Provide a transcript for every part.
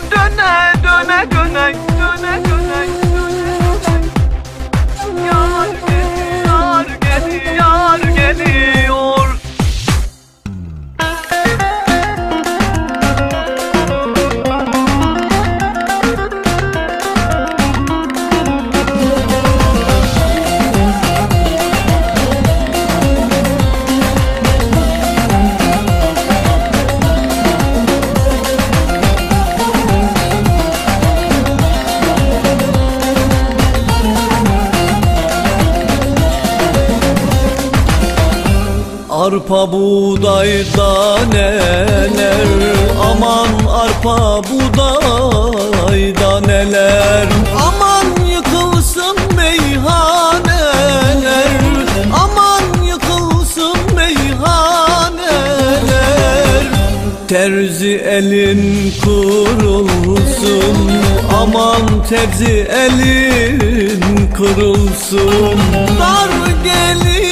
Aman döne döne döne döne döne döne. Yar gel yar gel yar gel. Arpa buğday daneler Aman arpa buğday daneler Aman yıkılsın meyhaneler Aman yıkılsın meyhaneler. Terzi elin kurulsun Aman terzi elin kırılsın. Dar geliyor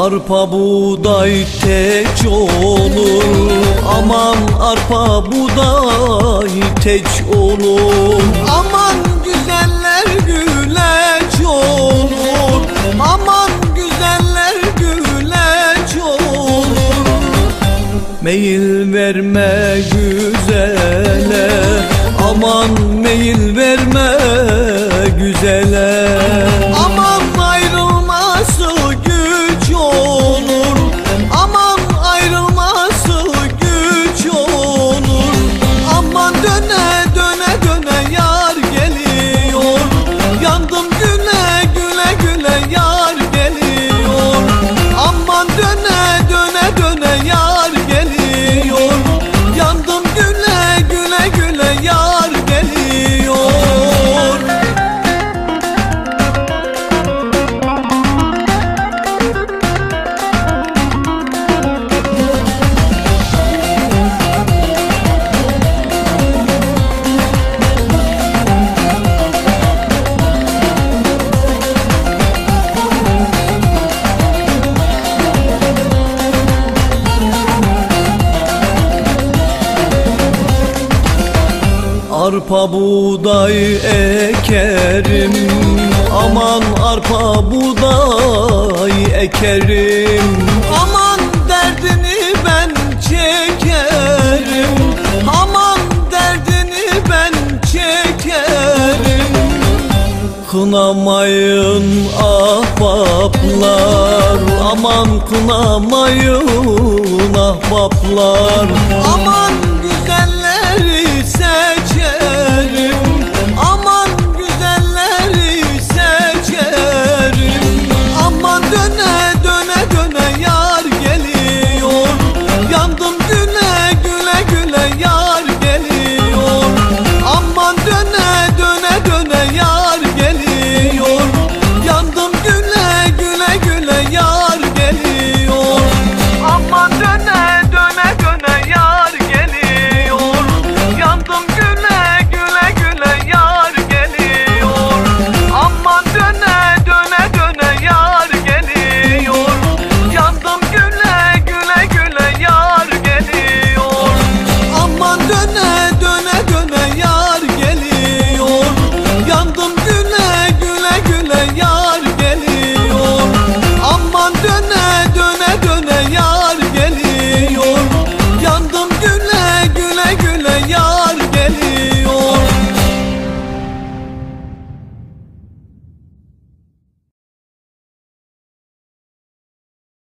Arpa buğday teç olur. Aman arpa buğday teç olur. Aman güzeller güleç olur. Aman güzeller güleç olur. Meyil verme Arpa buğday ekerim. Aman arpa buğday ekerim. Aman derdini ben çekerim. Aman derdini ben çekerim. Kınamayın ahbaplar. Aman kınamayın ahbaplar